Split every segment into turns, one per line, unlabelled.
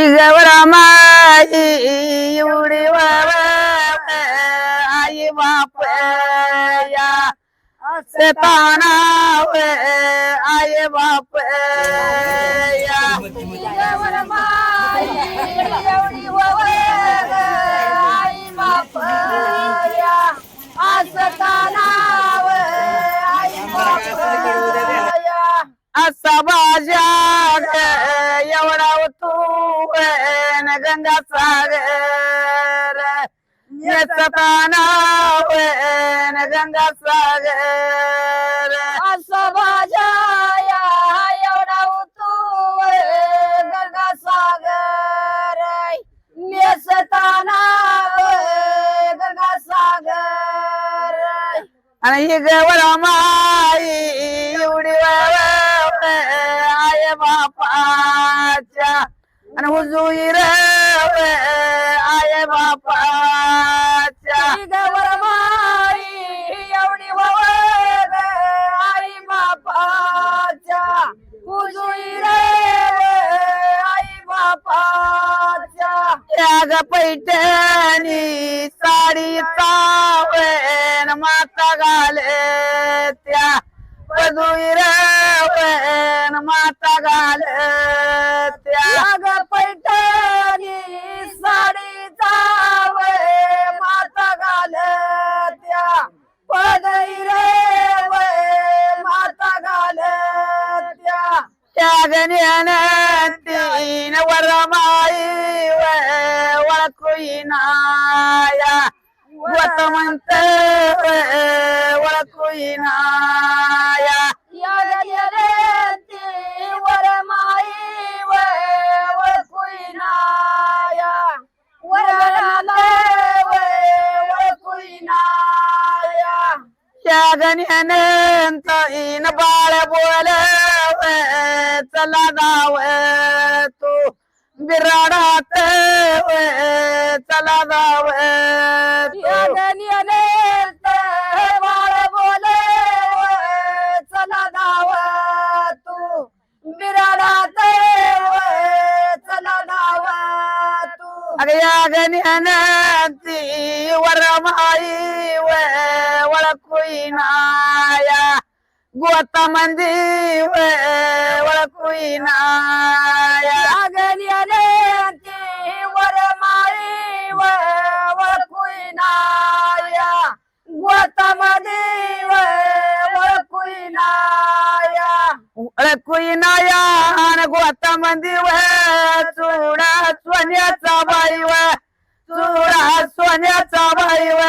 इगवरा माई एवढी वाव आई बाप या. तानाव आई बाप या. इगवरा माई एवढी आई बाप असा बाजा एवढा तू गंगा सागर. येताना न गंगा सागर. असा बाजा एवढा तू गंगा सागर. नेसताना गंगा सागर. आणि ही गवळा माई बापाच्या आणि हुजुई रव आय बापाच्या माई एवढी वाव आई बापाच्या हुजुई रव आई बापाच्या त्याग पैठणी साडी चावण माता घाले त्या पदुई रवण माता घाले त्याग पैठणी साडी चावे माता घाले त्या पदई रे माता घाले त्या त्यागण्यान तीन वरमाई वळकुईनाया वतमंत वळकुईनाया त्यागण्यानंत इन बाळ बोल चला जाव तू. बिराडात चला जाव त्यागण्यानंत तू अरे या गण्यानंती वरमाई वळकुईनाया गोता मंदी वळकुईनाया गण्यानंती वरमाई वळकुईनाया गोता मंदी वळकुईनाया वळकुईनाया आणि गोता मंदी चुडा सोन्याचा बाई व चुडा सोन्याचा बाई व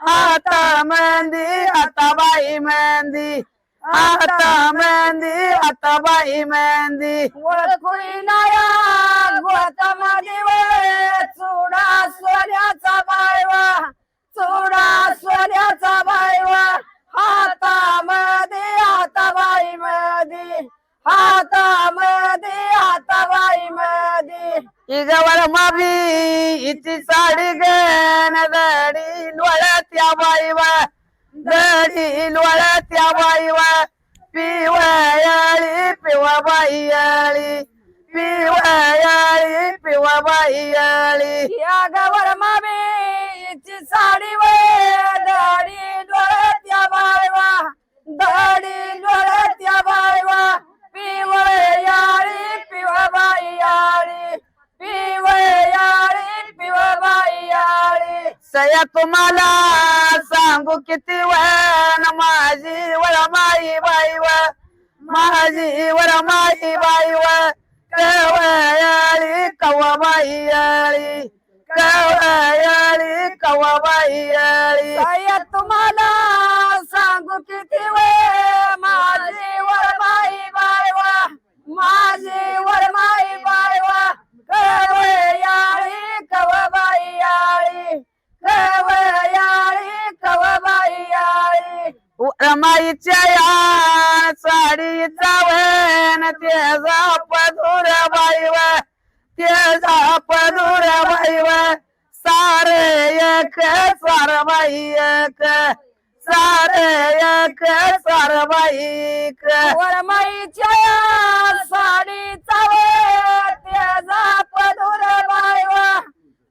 आता मंदी आता बाई मंदी आता मंदी आता बाई मंदी या गोता मंदी व चुडा सोन्याचा बाई व चुडा सोन्याचा बाई व हातामध्ये हाताबाई मध्ये. हातामध्ये हाताबाई मध्ये. इगवर मावी इची साडी गण दडी लोळत्या बाईव दडी लोळत्या बाईव पिवयाळी पिवा बाई पिवयाळी पिवा बाई या गवर मावी इची साडी व दडी लोळत्या बाईवा दडी लोळत्या बाईवा पिवयाळी पिवा बाई पिवयाळी पिवा बाई सया तुम्हाला सांगू किती वण माझी वळमाई बाई व माझी वळमाई बाई व कवयाळी कवाबाई आळी कवयाळी कवाबाई आळी सया तुम्हाला सांगू किती वेळ माझी वळमाई बाई व माझी वरमाई बायवा कवयाळी कवबाई आळी कवयाळी कवबाई आळी रमाईच्या या साडी जावन त्याचा पदुर बाईव त्याचा पदुर बाईव सारे एक सार बाई एक. सार एक सार बाईक वरमाईच्या साडी चावे तेजा पदुर बायवा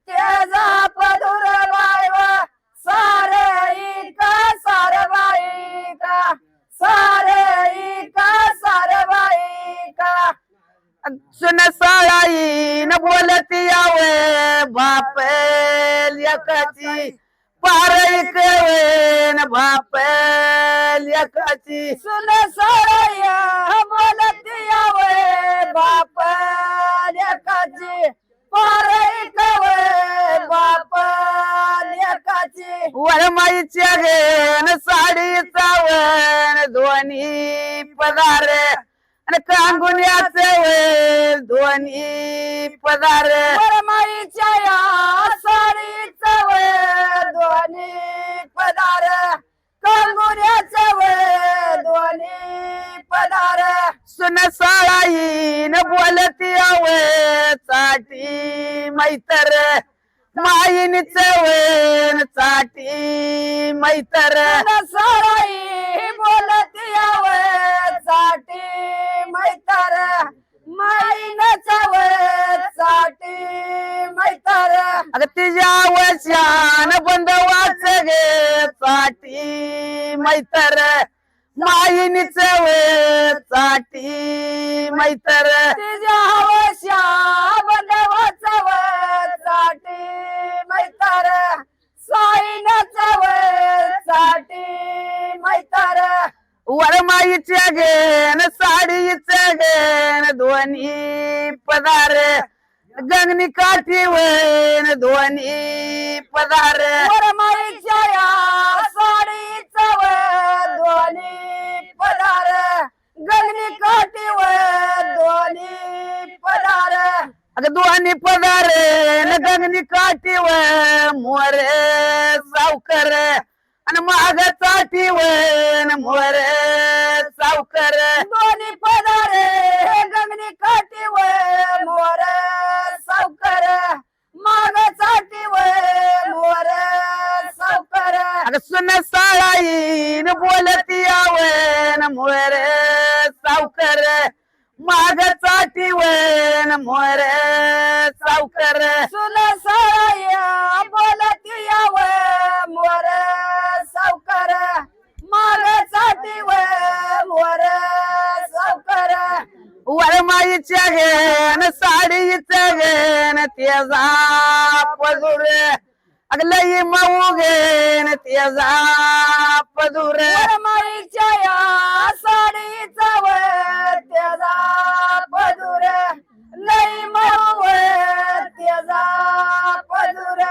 तेजा पदुर बायवा सारे एक सार सारे सार एक सार सुन साळाई न बोलती यावे बाप लेकाची पारई कवेन बाप लेकाची.
सुन सराया बोलत यावे बाप लेकाची. पारई कवे बाप लेकाची.
वरमाईच्या घेन साडी चावण दोन्ही पदार. आणि कांगुन्याचे वे दोन्ही पदार.
वरमाईच्या वे दोन्ही पदार
सुन साळाईन बोलती आवे चाटी मैतर. माईन चवण चाटी मैतर.
साराई बोलत यावे साठी मैतार. माईन चवे साठी मैतार.
अग तिच्या वशान बंद वाच गे चाटी. मैतर माईन चवण चाटी
मैतरसाठी मैतारसाठी मैतार
वरमाईच्या घेन साडीच्या घेन दोन्ही पदार. गंगनी काठी वन दोन्ही पदार.
वरमाईच्या या
अग पगार पदार न गंगनी काठी मोर सावकर. आणि माग चाटी वन सावकर.
दोन्ही पदार गगनी काठी वे सावकर.
मागसाठी घेन तेजा पदूर
वरमाईच्या या साडीचा व त्याचा पदूर लई मऊ त्याचा पदूर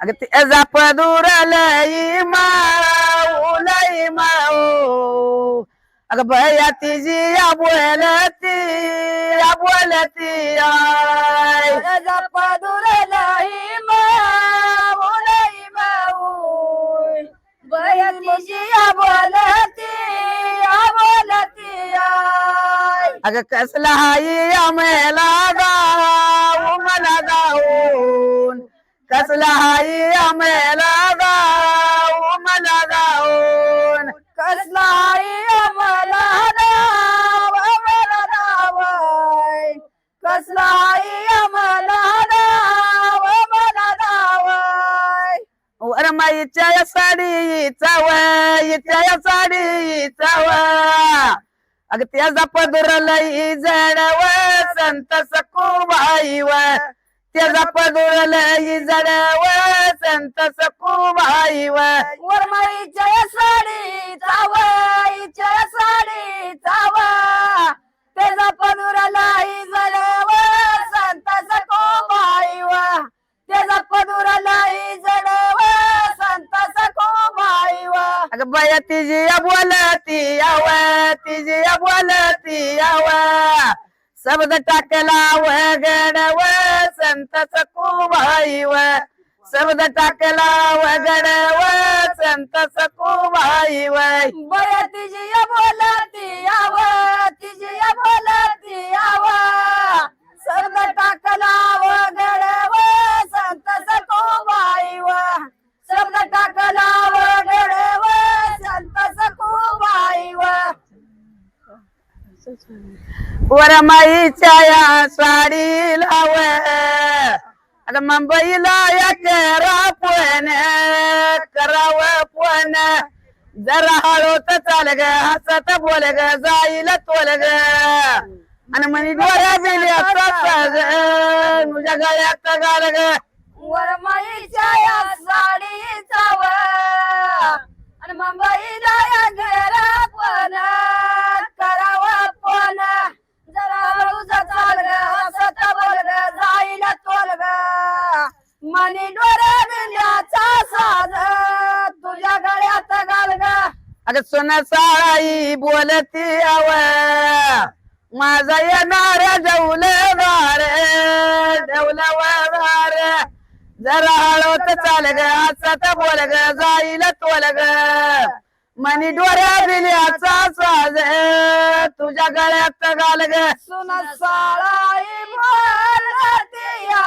अग तेजा पदूर लई माऊ लई माऊ अग भया तिजी या बोलती या बोलती
त्याचा पदूर लई
अग कसला हाई आम्हाला गाऊ मला गाऊन कसला हाई आम्हाला गाऊ मला गाऊन
कसला मला नाव मला नावाय कसलाई मला नाव मला नावाय
वरमाईच्या साडीचा वयच्या या साडीचा वा अग त्याचा पदर लई जडव संत सखूबाई त्याचा पदर लई जडव संत सखूबाई व
वरमाईच्या साडी चावाईच्या साडी चावा त्याचा पदुरालाई जडव संत सखोबाई वा त्याचा पदुरालाई
बया तिची या बोलती याव तिची या बोलती याव शब्द टाकला वगडव संत सखूबाई व शब्द टाकला वगडव संत सखूबाई व
बया तिची या बोलती याव तिची या बोलती याव सर्व टाकला वगडव संत सखोबाई वा शब्द टाकला वगडव संत सखोबाई वा
वरमाईच्या या साडी लाव अग मुंबईला या करा पण कराव पण. जरा हळूत चाल ग हसत बोल ग जाईल तोल ग. आणि म्हणे डोळ्या बिल्याचा तुझ्या गळ्यात गाल ग.
वरमाईच्या या साडीचा व आणि मुंबईला या घेरा पण करावं पण. जरा हळूच चाल ग हसत बोल ग जाईल तोल ग. मनी डोळे बिल्याचा साज तुझ्या गळ्यात घाल ग.
अरे सोना साळाई बोलती आव माझा येणार डौलदार वारे जरा हळवत चाल ग असत बोल ग जाईल तोल ग मनी डोऱ्या दिल्याचा साज तुझ्या गळ्यात घाल ग
सुन साळाई बोलतिया.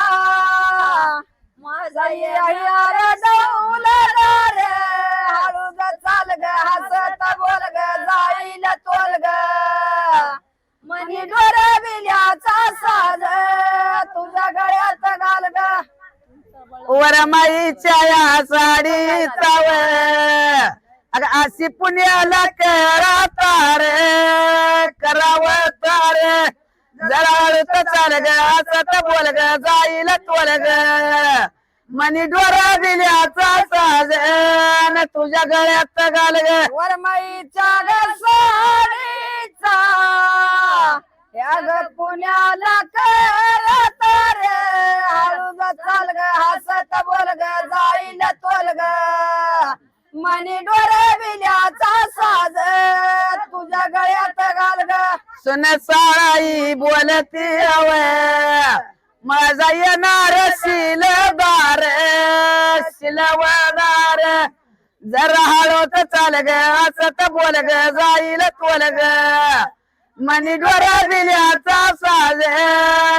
माझा यार डौलदार हळू ग चाल ग हसत बोल ग जाईल तोल ग मनी डोऱ्या दिल्याचा साज तुझ्या गळ्यात घाल ग
वरमाईच्या या साडीचा व अगं अशी पुण्याला करा तार कराव तार. जरा चाल ग असत बोल ग जाईल तोल ग. मनी डोरा दिल्याचा साज न तुझ्या गळ्यात घाल ग.
वरमाईच्या ग साडीचा. या ग पुण्याला करा चाल ग हसत बोल ग जाईल तोल ग. मनी डोळे विल्याचा साज तुझ्या गळ्यात घाल ग.
सुन साळाई बोलती हव. माझा येणार शिलदार शिलवदार जरा हळूत चाल ग असत बोल ग जाईल तोल ग. मनी डोरा दिल्याचा साज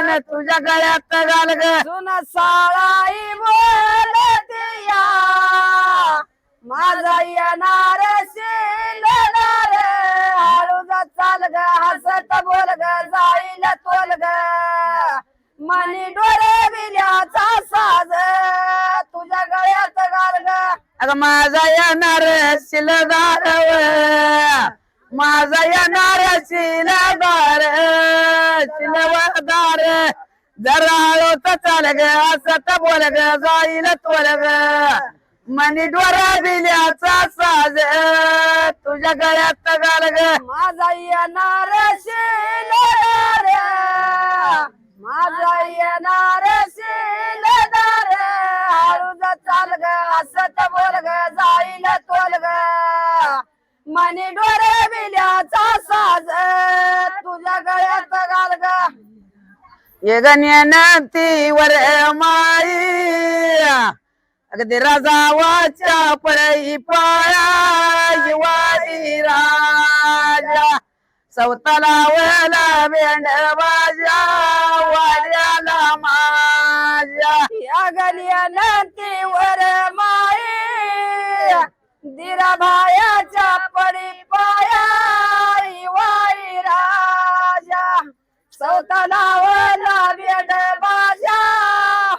न तुझ्या गळ्यात घाल ग.
सुन साळाई बोलतिया माझा येणार शिलदार हळू ग चाल ग हसत बोल ग जाईल तोल ग. मनी डोळे बिल्याचा साज तुझ्या गळ्यात घाल ग.
अगं माझा येणार शिलदार माझा येणार शिलदार शिलवदार. जरा हळवत चाल ग असत बोल ग जाईल तोल ग मनी डोरा दिल्याचा साज तुझ्या गळ्यात गाल ग
माझा येणार शिलदार माझा येणार शिलदार मनी डोळे बिल्याचा साज तुझ्या गळ्यात घाल ग.
ये गण्यान ती वर माई. अगदी राजावाच्या पाया युवाई राजा. सवताला वला बेंड बाजा वाड्याला माझ्या.
या गलिया नंदीवर माई दिरा बेड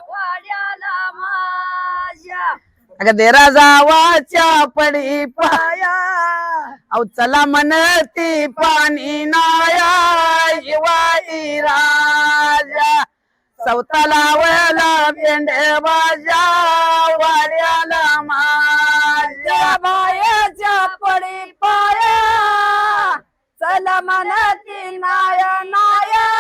वाड्याला माझ्या.
अगदी राजावाच्या पडी पाया. अव चला म्हणती पाणी नाया युवाई राजा. सवताला वला बेंड बाजा वाड्याला माझ्या.
या भायाच्या पडी पाया. चला म्हणती नाय नाया.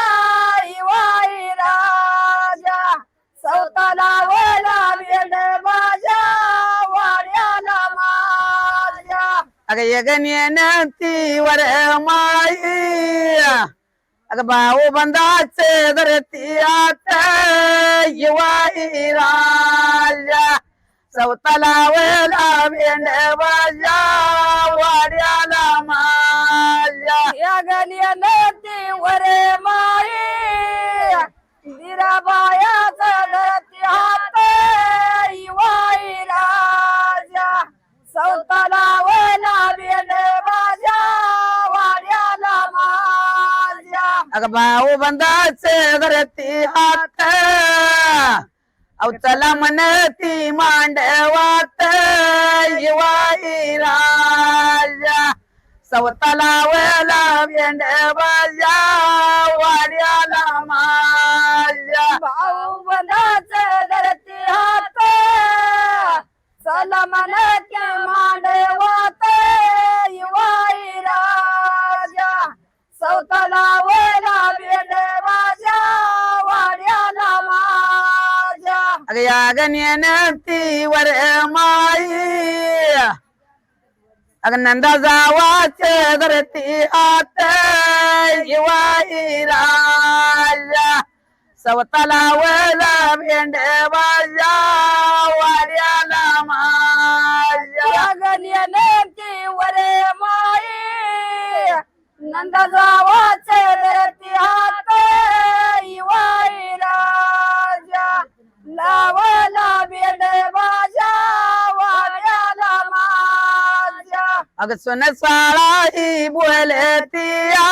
अग यगन ती वर माई अग भाऊ बंदाचे धरती आत युवाई राजा. सवताला वेला बेंड
भाऊ बंदाचे धरती हात. अवचला म्हणती मांडवात. शिवाई राजा सवताला वला भेंडबाजा वाड्याला माझ्या.
भाऊ बंदाच धरती हात. चला म्हणत्या मांडवा वर माई. अग नंदा जावाच धरती आत शिवाई राजा. सवताला वला भेंड बाजा वाड्याला माझ्या.
गगन्याने ती वरे माई. नंद जावाचे देती हात इवाई
अग सुन साळा ही बोलतिया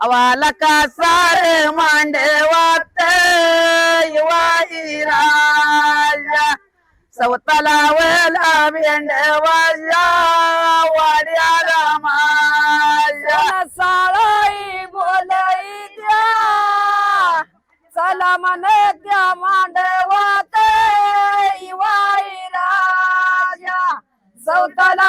अवाला का सार मांडवात वाई राजा. सवताला वला भेंड
वाड्या रामा তাআলা